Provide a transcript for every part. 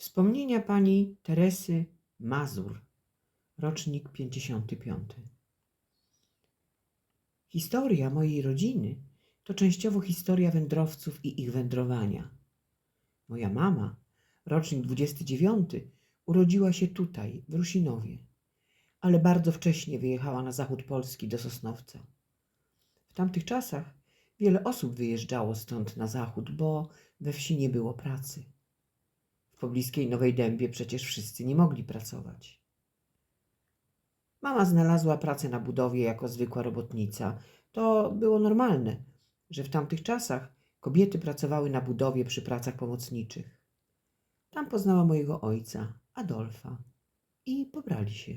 Wspomnienia pani Teresy Mazur, rocznik 55. Historia mojej rodziny to częściowo historia wędrowców i ich wędrowania. Moja mama, rocznik 29, urodziła się tutaj, w Rusinowie, ale bardzo wcześnie wyjechała na zachód Polski do Sosnowca. W tamtych czasach wiele osób wyjeżdżało stąd na zachód, bo we wsi nie było pracy. Pobliskiej Nowej Dębie przecież wszyscy nie mogli pracować. Mama znalazła pracę na budowie jako zwykła robotnica. To było normalne, że w tamtych czasach kobiety pracowały na budowie przy pracach pomocniczych. Tam poznała mojego ojca, Adolfa, i pobrali się.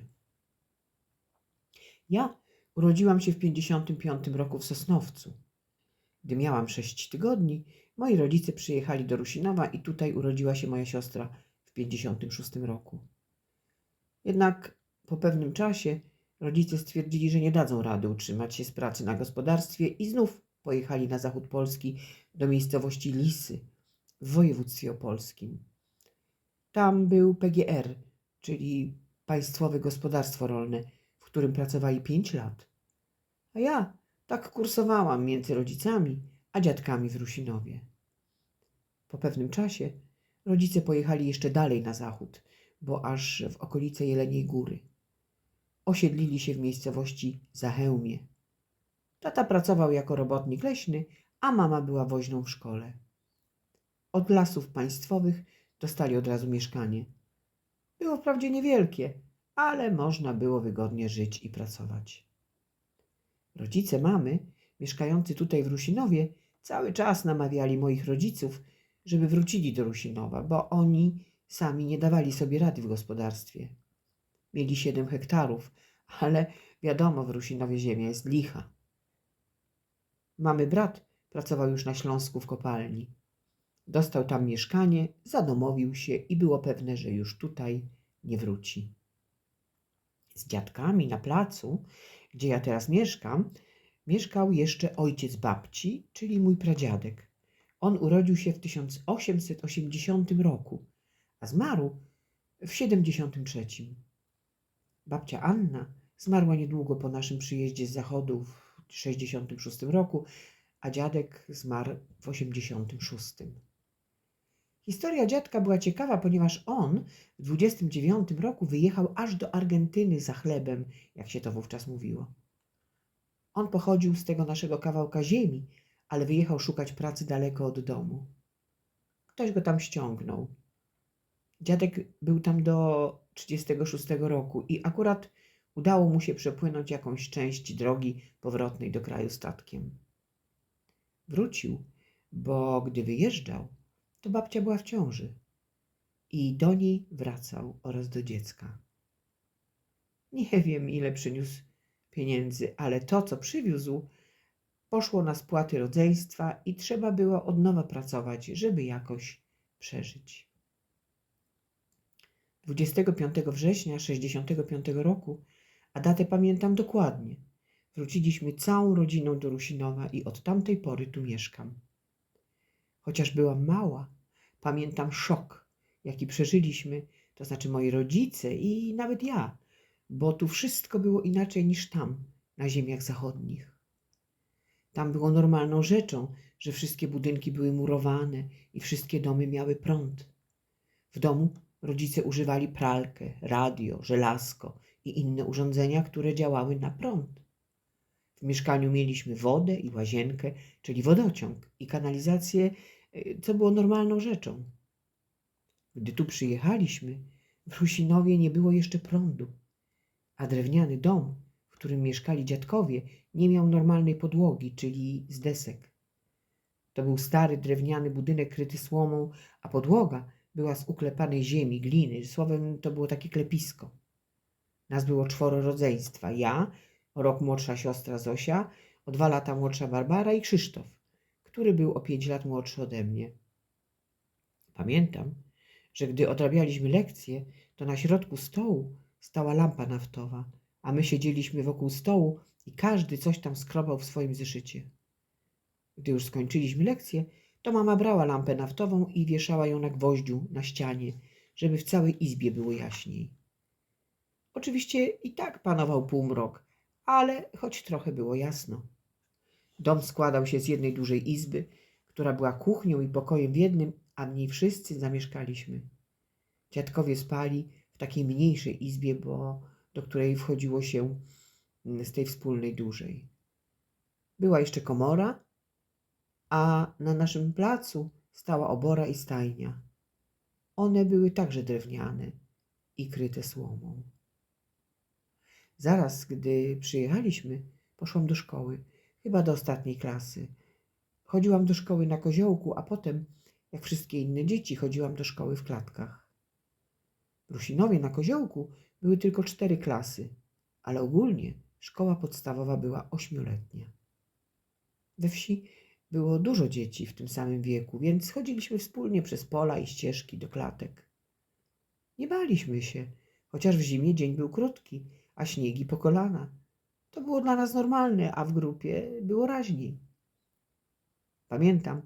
Ja urodziłam się w 55 roku w Sosnowcu. Gdy miałam sześć tygodni, moi rodzice przyjechali do Rusinowa i tutaj urodziła się moja siostra w 56 roku. Jednak po pewnym czasie rodzice stwierdzili, że nie dadzą rady utrzymać się z pracy na gospodarstwie i znów pojechali na zachód Polski do miejscowości Lisy w województwie opolskim. Tam był PGR, czyli Państwowe Gospodarstwo Rolne, w którym pracowali pięć lat. A ja tak kursowałam między rodzicami a dziadkami w Rusinowie. Po pewnym czasie rodzice pojechali jeszcze dalej na zachód, bo aż w okolice Jeleniej Góry. Osiedlili się w miejscowości Zachełmie. Tata pracował jako robotnik leśny, a mama była woźną w szkole. Od lasów państwowych dostali od razu mieszkanie. Było wprawdzie niewielkie, ale można było wygodnie żyć i pracować. Rodzice mamy, mieszkający tutaj w Rusinowie, cały czas namawiali moich rodziców, żeby wrócili do Rusinowa, bo oni sami nie dawali sobie rady w gospodarstwie. Mieli siedem hektarów, ale wiadomo, w Rusinowie ziemia jest licha. Mamy brat pracował już na Śląsku w kopalni. Dostał tam mieszkanie, zadomowił się i było pewne, że już tutaj nie wróci. Z dziadkami na placu, gdzie ja teraz mieszkam, mieszkał jeszcze ojciec babci, czyli mój pradziadek. On urodził się w 1880 roku, a zmarł w 73. Babcia Anna zmarła niedługo po naszym przyjeździe z zachodu w 66 roku, a dziadek zmarł w 86. Historia dziadka była ciekawa, ponieważ on w 29 roku wyjechał aż do Argentyny za chlebem, jak się to wówczas mówiło. On pochodził z tego naszego kawałka ziemi, ale wyjechał szukać pracy daleko od domu. Ktoś go tam ściągnął. Dziadek był tam do 36 roku i akurat udało mu się przepłynąć jakąś część drogi powrotnej do kraju statkiem. Wrócił, bo gdy wyjeżdżał, to babcia była w ciąży i do niej wracał oraz do dziecka. Nie wiem, ile przyniósł pieniędzy, ale to, co przywiózł, poszło na spłaty rodzeństwa i trzeba było od nowa pracować, żeby jakoś przeżyć. 25 września 65 roku, a datę pamiętam dokładnie, wróciliśmy całą rodziną do Rusinowa i od tamtej pory tu mieszkam. Chociaż byłam mała, pamiętam szok, jaki przeżyliśmy, to znaczy moi rodzice i nawet ja, bo tu wszystko było inaczej niż tam, na ziemiach zachodnich. Tam było normalną rzeczą, że wszystkie budynki były murowane i wszystkie domy miały prąd. W domu rodzice używali pralkę, radio, żelazko i inne urządzenia, które działały na prąd. W mieszkaniu mieliśmy wodę i łazienkę, czyli wodociąg i kanalizację, y, co było normalną rzeczą. Gdy tu przyjechaliśmy, w Rusinowie nie było jeszcze prądu, a drewniany dom, w którym mieszkali dziadkowie, nie miał normalnej podłogi, czyli z desek. To był stary drewniany budynek kryty słomą, a podłoga była z uklepanej ziemi, gliny, słowem to było takie klepisko. Nas było czworo rodzeństwa. Ja, rok młodsza siostra Zosia, o dwa lata młodsza Barbara i Krzysztof, który był o pięć lat młodszy ode mnie. Pamiętam, że gdy odrabialiśmy lekcje, to na środku stołu stała lampa naftowa, a my siedzieliśmy wokół stołu i każdy coś tam skrobał w swoim zeszycie. Gdy już skończyliśmy lekcję, to mama brała lampę naftową i wieszała ją na gwoździu na ścianie, żeby w całej izbie było jaśniej. Oczywiście i tak panował półmrok, ale choć trochę było jasno. Dom składał się z jednej dużej izby, która była kuchnią i pokojem w jednym, a w niej wszyscy zamieszkaliśmy. Dziadkowie spali w takiej mniejszej izbie, bo do której wchodziło się mm, z tej wspólnej dużej. Była jeszcze komora, a na naszym placu stała obora i stajnia. One były także drewniane i kryte słomą. Zaraz, gdy przyjechaliśmy, poszłam do szkoły, chyba do ostatniej klasy. Chodziłam do szkoły na koziołku, a potem, jak wszystkie inne dzieci, chodziłam do szkoły w klatkach. W Rusinowie na koziołku były tylko cztery klasy, ale ogólnie szkoła podstawowa była ośmioletnia. We wsi było dużo dzieci w tym samym wieku, więc chodziliśmy wspólnie przez pola i ścieżki do klatek. Nie baliśmy się, chociaż w zimie dzień był krótki, a śniegi po kolana. To było dla nas normalne, a w grupie było raźniej. Pamiętam,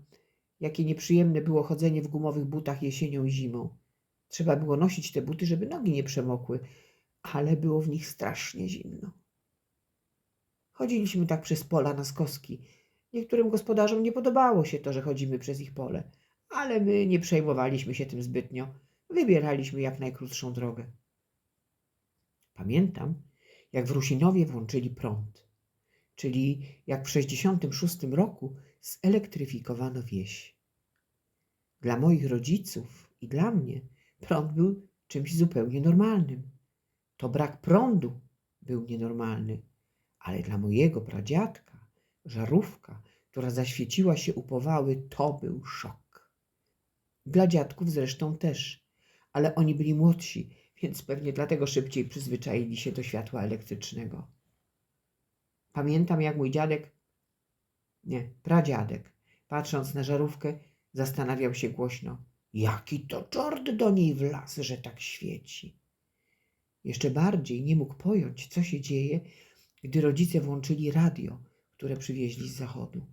jakie nieprzyjemne było chodzenie w gumowych butach jesienią i zimą. Trzeba było nosić te buty, żeby nogi nie przemokły, ale było w nich strasznie zimno. Chodziliśmy tak przez pola na skoski. Niektórym gospodarzom nie podobało się to, że chodzimy przez ich pole, ale my nie przejmowaliśmy się tym zbytnio. Wybieraliśmy jak najkrótszą drogę. Pamiętam, jak w Rusinowie włączyli prąd, czyli jak w 66 roku zelektryfikowano wieś. Dla moich rodziców i dla mnie prąd był czymś zupełnie normalnym. To brak prądu był nienormalny, ale dla mojego pradziadka żarówka, która zaświeciła się u powały, to był szok. Dla dziadków zresztą też, ale oni byli młodsi, więc pewnie dlatego szybciej przyzwyczaili się do światła elektrycznego. Pamiętam, jak mój dziadek, nie, pradziadek, patrząc na żarówkę, zastanawiał się głośno, jaki to czort do niej wlazł, że tak świeci. Jeszcze bardziej nie mógł pojąć, co się dzieje, gdy rodzice włączyli radio, które przywieźli z zachodu.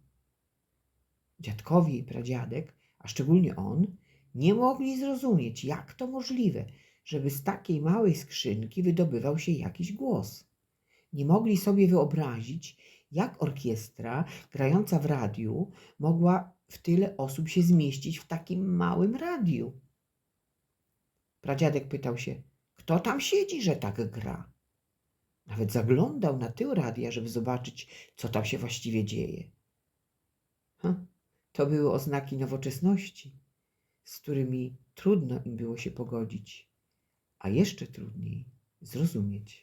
Dziadkowie i pradziadek, a szczególnie on, nie mogli zrozumieć, jak to możliwe, żeby z takiej małej skrzynki wydobywał się jakiś głos. Nie mogli sobie wyobrazić, jak orkiestra grająca w radiu mogła w tyle osób się zmieścić w takim małym radiu. Pradziadek pytał się, kto tam siedzi, że tak gra? Nawet zaglądał na tył radia, żeby zobaczyć, co tam się właściwie dzieje. Ha, to były oznaki nowoczesności, z którymi trudno im było się pogodzić, a jeszcze trudniej zrozumieć.